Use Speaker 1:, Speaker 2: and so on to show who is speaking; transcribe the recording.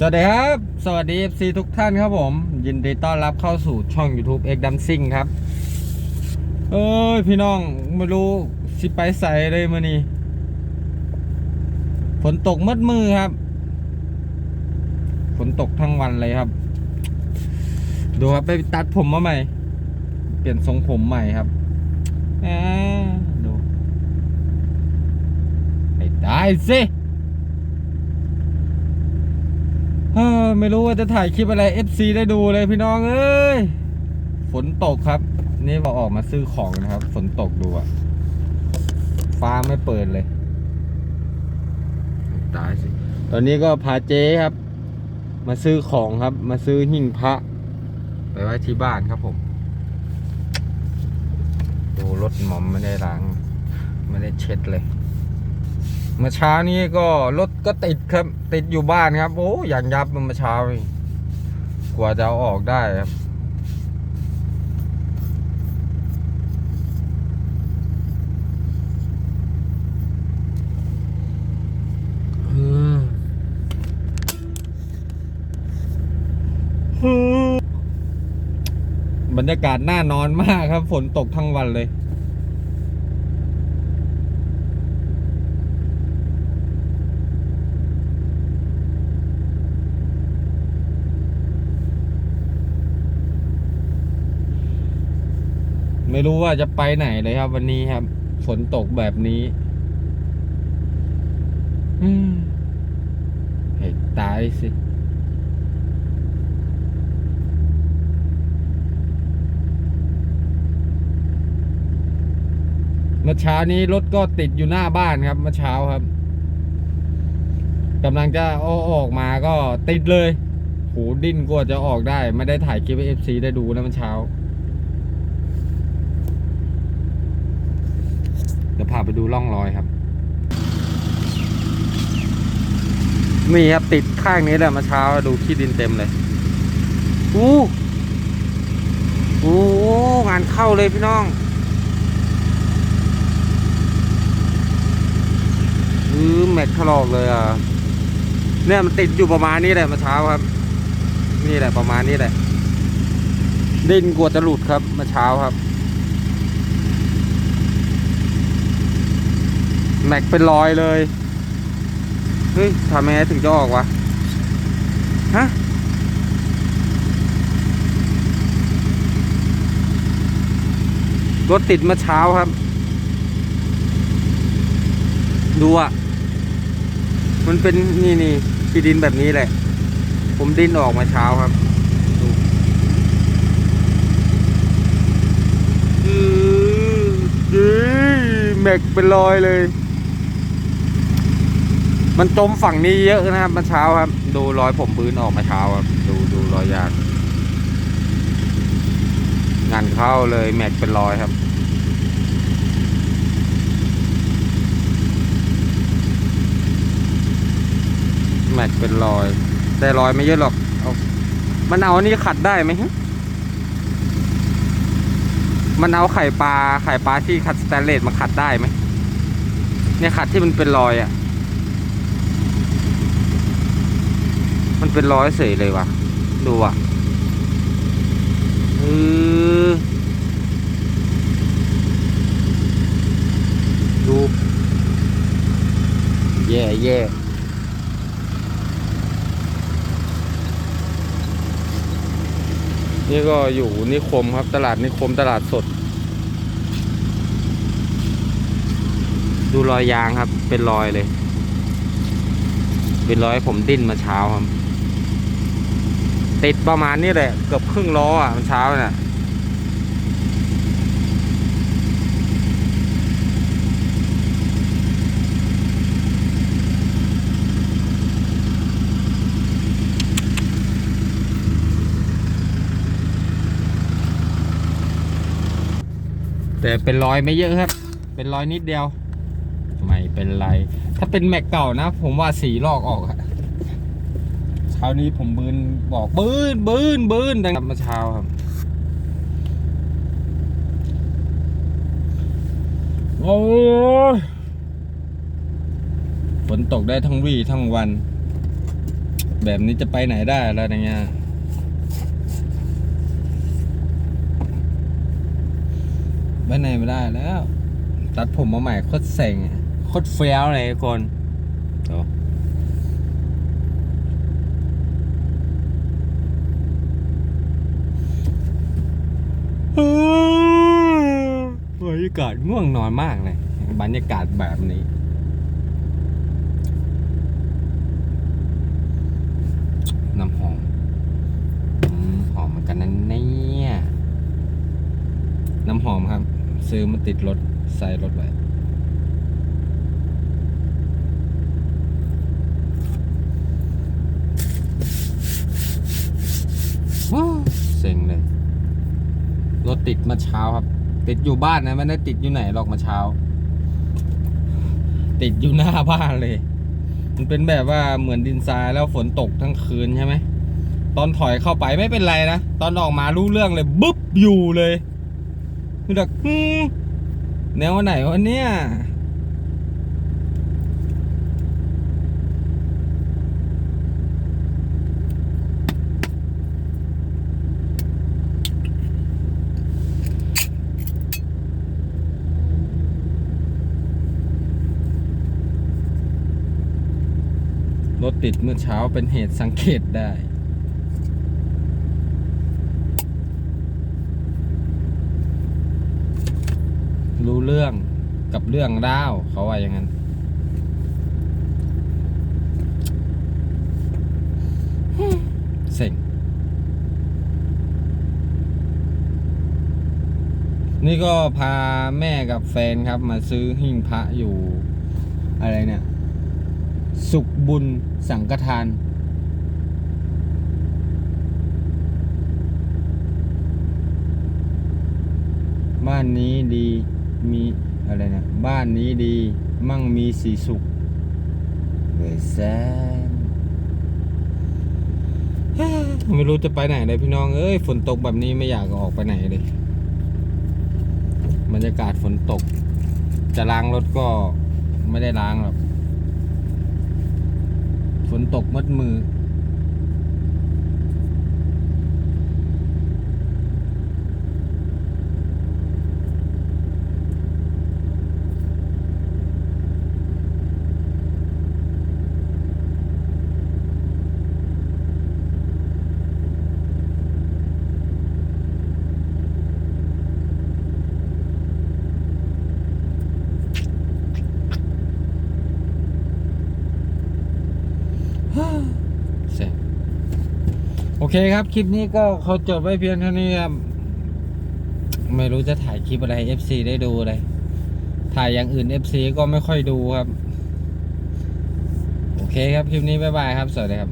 Speaker 1: สวัสดีครับ สวัสดี FC ทุกท่านครับผม ยินดีต้อนรับเข้าสู่ช่อง YouTube X d a m s i n g ครับ เอ้ย พี่น้องไม่รู้สิไปใส่เลยมานี่ฝนตกมืดมือครับ ฝนตกทั้งวันเลยครับ ดูครับไปตัดผมมาใหม่ เปลี่ยนทรงผมใหม่ครับแหมดูไอ้ได้สิ เฮ้อ ไม่รู้ว่าจะถ่ายคลิปอะไร FC ได้ดูเลยพี่น้องเอ้ย ฝนตกครับ นี่พอออกมาซื้อของนะครับ ฝนตกดูอะฟ้าไม่เปิดเลย ตายสิ ตอนนี้ก็พาเจ๊ครับ มาซื้อของครับ มาซื้อหิ้งพระ ไปไว้ที่บ้านครับผม ดูรถหมอมไม่ได้ล้าง ไม่ได้เช็ดเลย เมื่อเช้านี้ก็รถก็ติดครับ ติดอยู่บ้านครับ โอ้อย่างยับเมื่อเช้า กว่าจะเอาออกได้ครับบรรยากาศน่านอนมากครับ ฝนตกทั้งวันเลย ไม่รู้ว่าจะไปไหนเลยครับ วันนี้ครับ ฝนตกแบบนี้ อืมให้ตายสิเมื่อเช้านี้รถก็ติดอยู่หน้าบ้านครับเมื่อเช้าครับกำลังจะอออกมาก็ติดเลยโหดิ้นกว่าจะออกได้ ไม่ได้ถ่ายคลิปให้เอฟซีได้ดูนะเมื่อเช้า ดี๋ยวพาไปดูร่องรอยครับมีครับติดข้างนี้แหละมื่อเช้าดูขี้ดินเต็มเลยอู้โอ้งานเข้าเลยพี่น้องอือแม็กถลอกเลยอะเนี่ยมันติดอยู่ประมาณนี้แหละมื่อเช้าครับ นี่แหละประมาณนี้แหละดินกลัวจะหลุดครับมื่อเช้าครับ แม็กเป็นรอยเลย เฮ้ยทำไงถึงจะออกวะ ฮะ รถติดเมื่อเช้าครับ ดูอะมันเป็นนี่นี่ที่ดินแบบนี้แหละ ผมดินออกมาเช้าครับดูอืออื้อแม็กเป็นรอยเลย มันจมฝั่งนี้เยอะนะครับเมื่อเช้าครับ ดูรอยผมพื้นออกมาเช้าครับ ดูดูรอยยางงานเข้าเลยแม็กเป็นรอยครับแม็กเป็นรอย แต่รอยไม่เยอะหรอกเอามันเอาอันนี้ขัดได้ไหมมันเอาไข่ปลาไข่ปลาที่ขัดสแตนเลสมาขัดได้ไหมเนี่ยขัดที่มันเป็นรอยอะ่ะ มันเป็นรอยเสยเลยวะดูอะเออดู แย่แย่นี่ก็อยู่นิคมครับตลาดนิคมตลาดสด ดูรอยยางครับ เป็นรอยเลย เป็นรอยผมดิ้นมาเช้าครับ ติดประมาณนี้แหละเกือบครึ่งล้ออะมันเช้าเนี่ยแต่เป็นรอยไม่เยอะครับ เป็นรอยนิดเดียว ไม่เป็นไร ถ้าเป็นแม็กเก่านะ ผมว่าสีลอกออกอะ ช้านี้ผมบืนบอกบืนบืนบืนดังมาเช้าครับโอ้ฝนตกได้ทั้งวี่ทั้งวัน แบบนี้จะไปไหนได้แล้วอย่างเงี้ยไปไหนไม่ได้แล้ว ตัดผมมาใหม่โคตรเซ็งโคตรเฟี้ยวเลยทุกคนโอ บรรยากาศง่วงนอนมากเลยบรรยากาศแบบนี้ น้ำหอมหอมเหมือนกันนะเนี่ย น้ำหอมครับ ซื้อมาติดรถใส่รถไว้เซ็งเลย รถติดมาเช้าครับ ติดอยู่บ้านนะไม่ได้ติดอยู่ไหนหรอกมาเช้า ติดอยู่หน้าบ้านเลย มันเป็นแบบว่าเหมือนดินทรายแล้วฝนตกทั้งคืนใช่ไหมตอนถอยเข้าไปไม่เป็นไรนะตอนออกมารู้เรื่องเลยบึ๊บอยู่เลยคือแบบอืมแนวไหนวะเนี่ย รถติดเมื่อเช้าเป็นเหตุสังเกตได้ รู้เรื่องกับเรื่องราวเขาว่าอย่างนั้น เซ็งนี่ก็พาแม่กับแฟนครับมาซื้อหิ้งพระอยู่ อะไรเนี่ย สุขบุญสังฆทาน บ้านนี้ดีมีอะไรนะ บ้านนี้ดีมั่งมีสีสุขเวแซนไม่รู้จะไปไหนเลยพี่น้อง เอ้ย ฝนตกแบบนี้ไม่อยากออกไปไหนเลย บรรยากาศฝนตก จะล้างรถก็ไม่ได้ล้างหรอก ฝนตกมัดมือ เคครับ คลิปนี้ก็เขาจบไว้เพียงเท่านี้ครับ ไม่รู้จะถ่ายคลิปอะไร FC ได้ดูเลย ถ่ายอย่างอื่น FC ก็ไม่ค่อยดูครับ โอเคครับ คลิปนี้บ๊ายบายครับ สวัสดีครับ